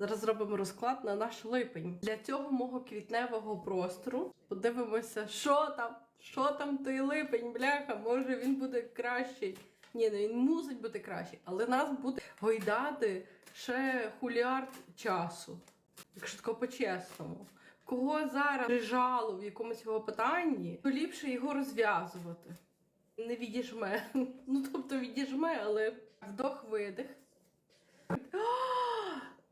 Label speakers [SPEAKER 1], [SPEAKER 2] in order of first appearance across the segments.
[SPEAKER 1] Зараз зробимо розклад на наш липень. Для цього мого квітневого простору подивимося, що там, що там той липень, бляха, може він буде кращий. Ні, ну він мусить бути кращий, але нас буде гойдати ще хуліард часу. Якщо тако по-чесному. Кого зараз прижало в якомусь його питанні, то ліпше його розв'язувати. Не відіжме. Ну, тобто відіжме, але вдох-видих.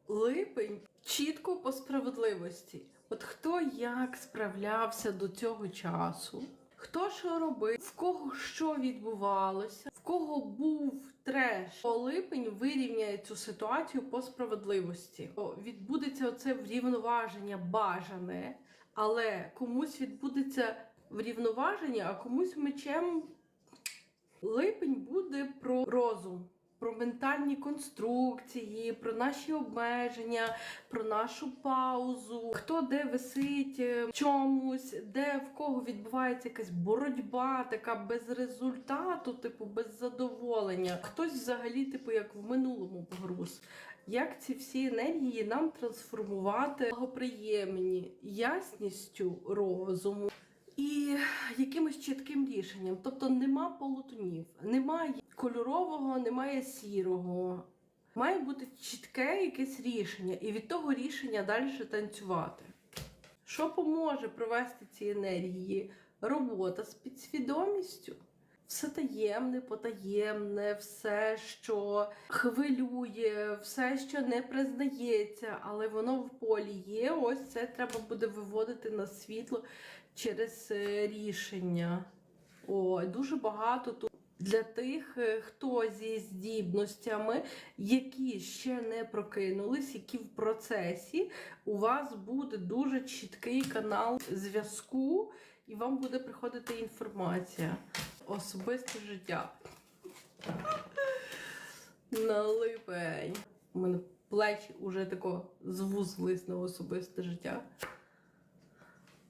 [SPEAKER 1] Липень чітко по справедливості. От хто як справлявся до цього часу, хто що робив, в кого що відбувалося, в кого був треш. О, липень вирівняє цю ситуацію по справедливості. Відбудеться оце врівноваження бажане, але комусь відбудеться врівноваження, а комусь мечем Липень буде про розум, про ментальні конструкції, про наші обмеження, про нашу паузу, хто де висить е, в чомусь, де в кого відбувається якась боротьба, така без результату, типу без задоволення. Хтось взагалі, типу, як в минулому погруз. Як ці всі енергії нам трансформувати благоприємні ясністю розуму, і якимось чітким рішенням. Тобто нема полутонів, немає кольорового, немає сірого. Має бути чітке якесь рішення, і від того рішення далі танцювати. Що поможе провести ці енергії? Робота з підсвідомістю. Все таємне, потаємне, все, що хвилює, все, що не признається, але воно в полі є. Ось це треба буде виводити на світло через е, рішення. О, дуже багато тут для тих, е, хто зі здібностями, які ще не прокинулись, які в процесі, у вас буде дуже чіткий канал зв'язку, і вам буде приходити інформація. Особисте життя. На липень. У мене плечі вже тако звузлись на особисте життя.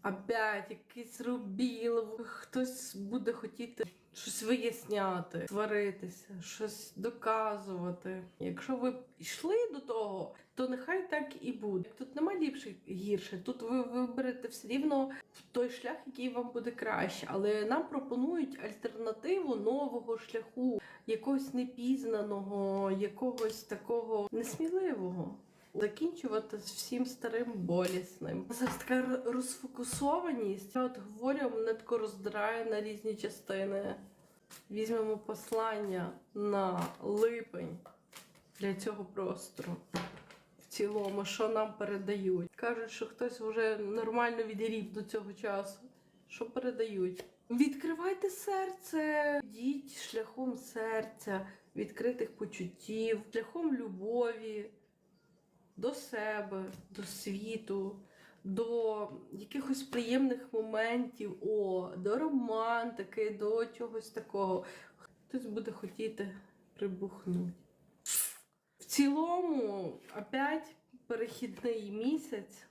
[SPEAKER 1] Опять якийсь рубіл, хтось буде хотіти щось виясняти, сваритися, щось доказувати. Якщо ви йшли до того, то нехай так і буде. Тут нема ліпше гірше. Тут ви виберете все рівно той шлях, який вам буде краще. Але нам пропонують альтернативу нового шляху, якогось непізнаного, якогось такого несміливого. Закінчувати всім старим болісним. Зараз така розфокусованість. Я от говорю, мене тако роздирає на різні частини. Візьмемо послання на липень для цього простору. В цілому, що нам передають. Кажуть, що хтось вже нормально відрів до цього часу. Що передають? Відкривайте серце, йдіть шляхом серця, відкритих почуттів, шляхом любові до себе, до світу, до якихось приємних моментів, о, до романтики, до чогось такого. Хтось буде хотіти прибухнути. В цілому, опять перехідний місяць.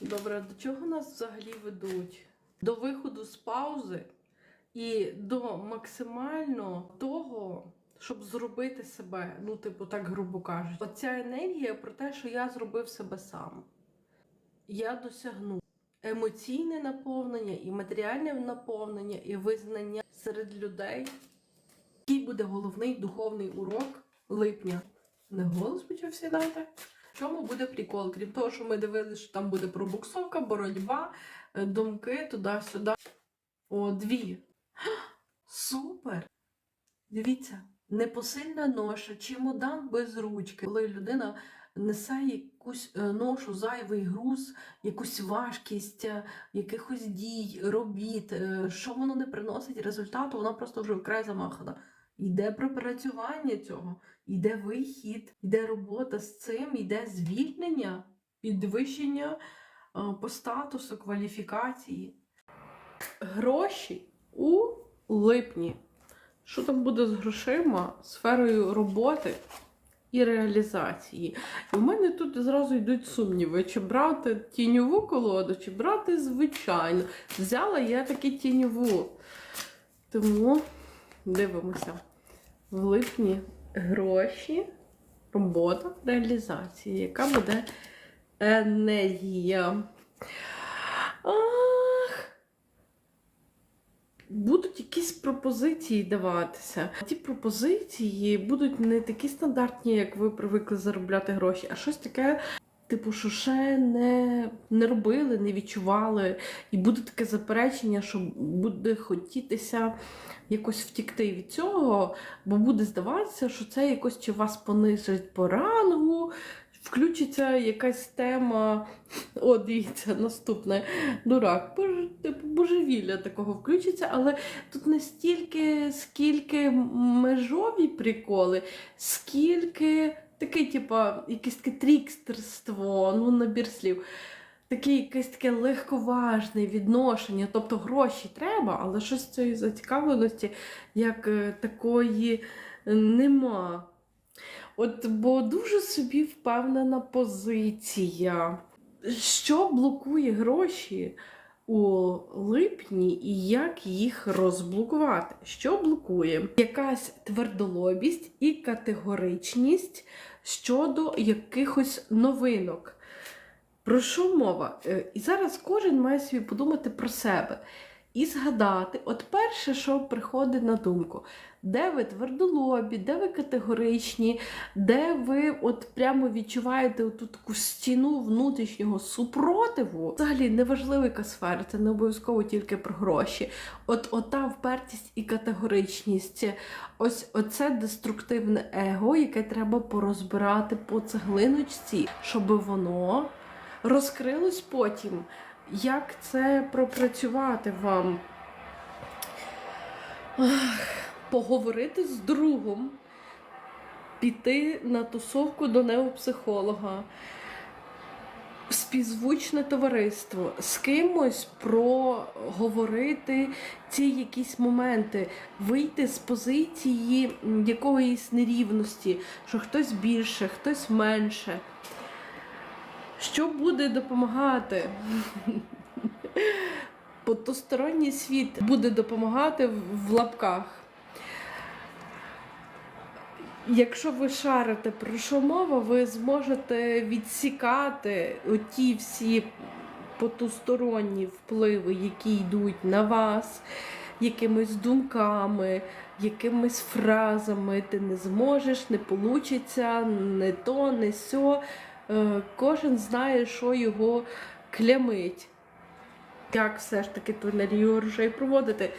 [SPEAKER 1] Добре, до чого нас взагалі ведуть? До виходу з паузи і до максимально того, щоб зробити себе, ну, типу, так грубо кажучи. Оця енергія про те, що я зробив себе сам. Я досягну емоційне наповнення і матеріальне наповнення, і визнання серед людей. Який буде головний духовний урок липня? Не голос почав сідати. В чому буде прикол? Крім того, що ми дивилися, що там буде пробуксовка, боротьба, е, думки туди-сюди. О, дві. Супер! Дивіться, непосильна ноша, чемодан без ручки, коли людина несе якусь е, ношу, зайвий груз, якусь важкість, е, якихось дій, робіт, е, що воно не приносить результату, вона просто вже вкрай замахана. Йде пропрацювання цього, йде вихід, йде робота з цим, йде звільнення, підвищення по статусу, кваліфікації. Гроші у липні. Що там буде з грошима, сферою роботи і реалізації? І в мене тут зразу йдуть сумніви, чи брати тіньову колоду, чи брати звичайну. Взяла я таки тіньову. Тому дивимося. В липні гроші робота, реалізація, яка буде енергія. Ах. Будуть якісь пропозиції даватися. Ті пропозиції будуть не такі стандартні, як ви привикли заробляти гроші, а щось таке, типу, що ще не, не робили, не відчували. І буде таке заперечення, що буде хотітися якось втікти від цього, бо буде здаватися, що це якось чи вас понизить по рангу, включиться якась тема. О, дивіться, наступне дурак. Типу, божевілля такого включиться, але тут не стільки, скільки межові приколи, скільки таке, типа, якесь таке трікстерство, ну, набір слів. Таке якесь таке легковажне відношення, тобто гроші треба, але щось цієї зацікавленості як е, такої е, нема. От, бо дуже собі впевнена позиція. Що блокує гроші у липні і як їх розблокувати? Що блокує? Якась твердолобість і категоричність щодо якихось новинок. Про що мова? Е, І зараз кожен має собі подумати про себе і згадати, от перше, що приходить на думку, де ви твердолобі, де ви категоричні, де ви от прямо відчуваєте оту таку стіну внутрішнього супротиву. Взагалі неважливо, яка сфера, це не обов'язково тільки про гроші. От ота впертість і категоричність, ось оце деструктивне его, яке треба порозбирати по цеглиночці, щоб воно розкрилось потім. Як це пропрацювати вам? Ах, поговорити з другом, піти на тусовку до неопсихолога, співзвучне товариство, з кимось проговорити ці якісь моменти, вийти з позиції якоїсь нерівності, що хтось більше, хтось менше. Що буде допомагати? Потусторонній світ буде допомагати в- лапках. Якщо ви шарите про що мова, ви зможете відсікати оті всі потусторонні впливи, які йдуть на вас, якимись думками, якимись фразами. Ти не зможеш, не получиться, не то, не сьо. Е, Кожен знає, що його клямить. Як все ж таки ту енергію грошей проводити.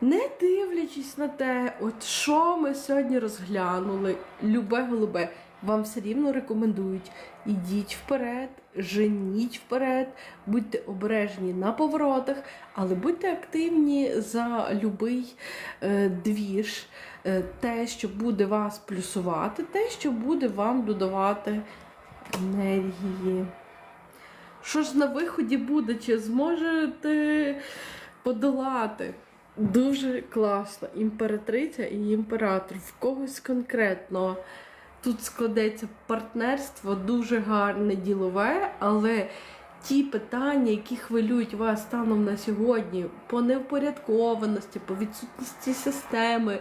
[SPEAKER 1] Не дивлячись на те, от що ми сьогодні розглянули, любе голубе, вам все рівно рекомендують. Ідіть вперед, женіть вперед, будьте обережні на поворотах, але будьте активні за любий е, двіж, е, те, що буде вас плюсувати, те, що буде вам додавати енергії. Що ж на виході буде, чи зможете подолати? Дуже класно. Імператриця і імператор. В когось конкретно тут складеться партнерство дуже гарне ділове, але ті питання, які хвилюють вас станом на сьогодні, по невпорядкованості, по відсутності системи,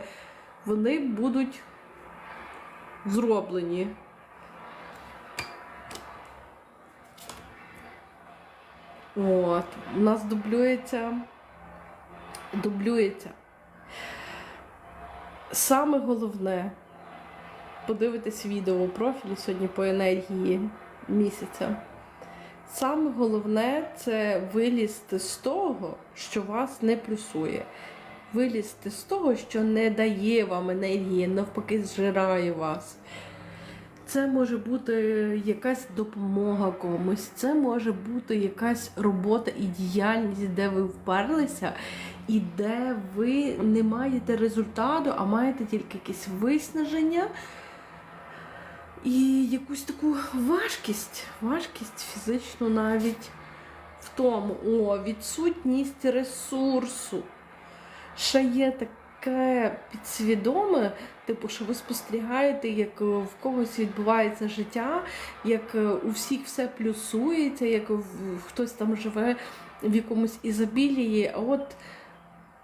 [SPEAKER 1] вони будуть зроблені. От, у нас дублюється. Дублюється. Саме головне подивитись відео у профілі сьогодні по енергії місяця. Саме головне це вилізти з того, що вас не плюсує. Вилізти з того, що не дає вам енергії, навпаки, зжирає вас. Це може бути якась допомога комусь, це може бути якась робота і діяльність, де ви вперлися, і де ви не маєте результату, а маєте тільки якесь виснаження і якусь таку важкість, важкість фізичну навіть в тому. О, відсутність ресурсу. Ще є таке підсвідоме, типу, що ви спостерігаєте, як е, в когось відбувається життя, як е, у всіх все плюсується, як хтось там живе в якомусь ізобілії, а от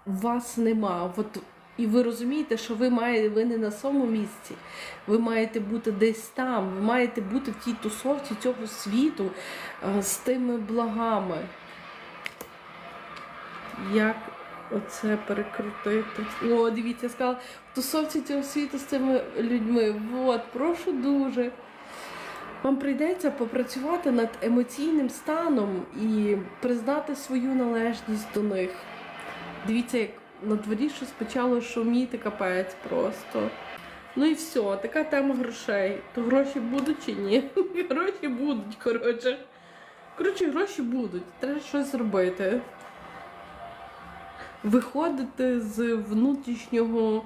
[SPEAKER 1] вас нема. От І ви розумієте, що ви маєте ви не на своєму місці. Ви маєте бути десь там, ви маєте бути в тій тусовці цього світу е, з тими благами. Як оце перекрутити? О, дивіться, я сказала, в тусовці цього світу з цими людьми. От, прошу дуже. Вам прийдеться попрацювати над емоційним станом і признати свою належність до них. Дивіться, як на дворі щось почало шуміти капець просто. Ну і все, така тема грошей. То гроші будуть чи ні? Гроші будуть, коротше. Коротше, гроші будуть. Треба щось робити. Виходити з внутрішнього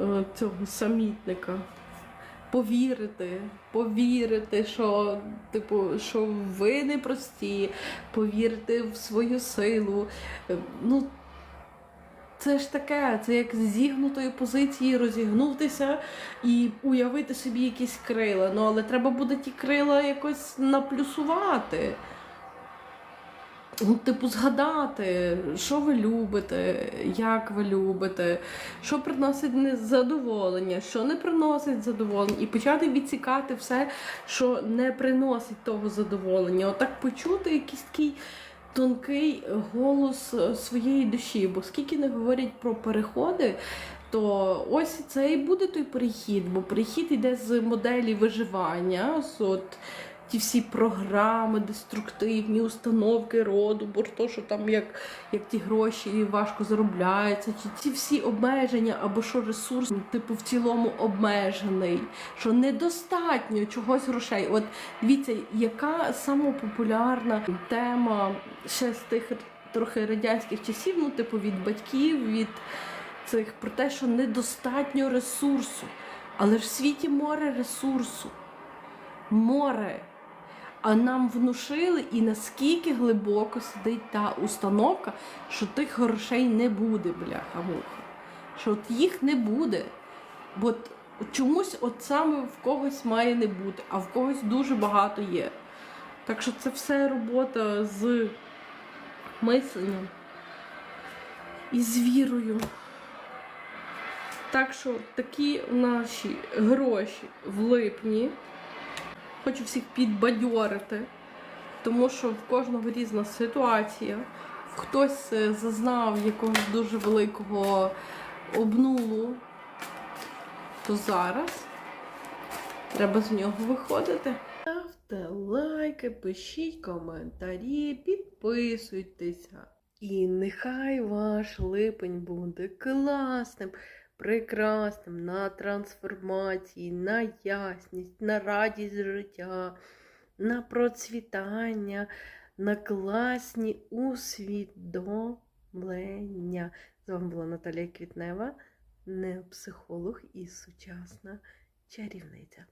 [SPEAKER 1] е, цього самітника. Повірити, повірити, що, типу, що ви не прості, повірити в свою силу. Е, Ну, це ж таке, це як з зігнутої позиції розігнутися і уявити собі якісь крила. Ну, але треба буде ті крила якось наплюсувати. Ну, типу, згадати, що ви любите, як ви любите, що приносить задоволення, що не приносить задоволення, і почати відсікати все, що не приносить того задоволення. Отак почути якийсь такий тонкий голос е, своєї душі. Бо скільки не говорять про переходи, то ось це і буде той перехід, бо перехід йде з моделі виживання. от ті всі програми, деструктивні установки роду, бо то, що там як, як ті гроші важко заробляються, чи ці всі обмеження, або що ресурс, типу, в цілому обмежений, що недостатньо чогось грошей. От дивіться, яка сама популярна тема ще з тих трохи радянських часів, ну, типу, від батьків, від цих про те, що недостатньо ресурсу. Але ж в світі море ресурсу. Море. А нам внушили, і наскільки глибоко сидить та установка, що тих грошей не буде, бляха-муха. Що от їх не буде. Бо чомусь от саме в когось має не бути, а в когось дуже багато є. Так що це все робота з мисленням і з вірою. Так що такі наші гроші в липні. Хочу всіх підбадьорити, тому що в кожного різна ситуація. Хтось е, зазнав якогось дуже великого обнулу, то зараз треба з нього виходити. Ставте лайки, пишіть коментарі, підписуйтеся. І нехай ваш липень буде класним прекрасним на трансформації, на ясність, на радість життя, на процвітання, на класні усвідомлення. З вами була Наталія Квітнева, не психолог і сучасна чарівниця.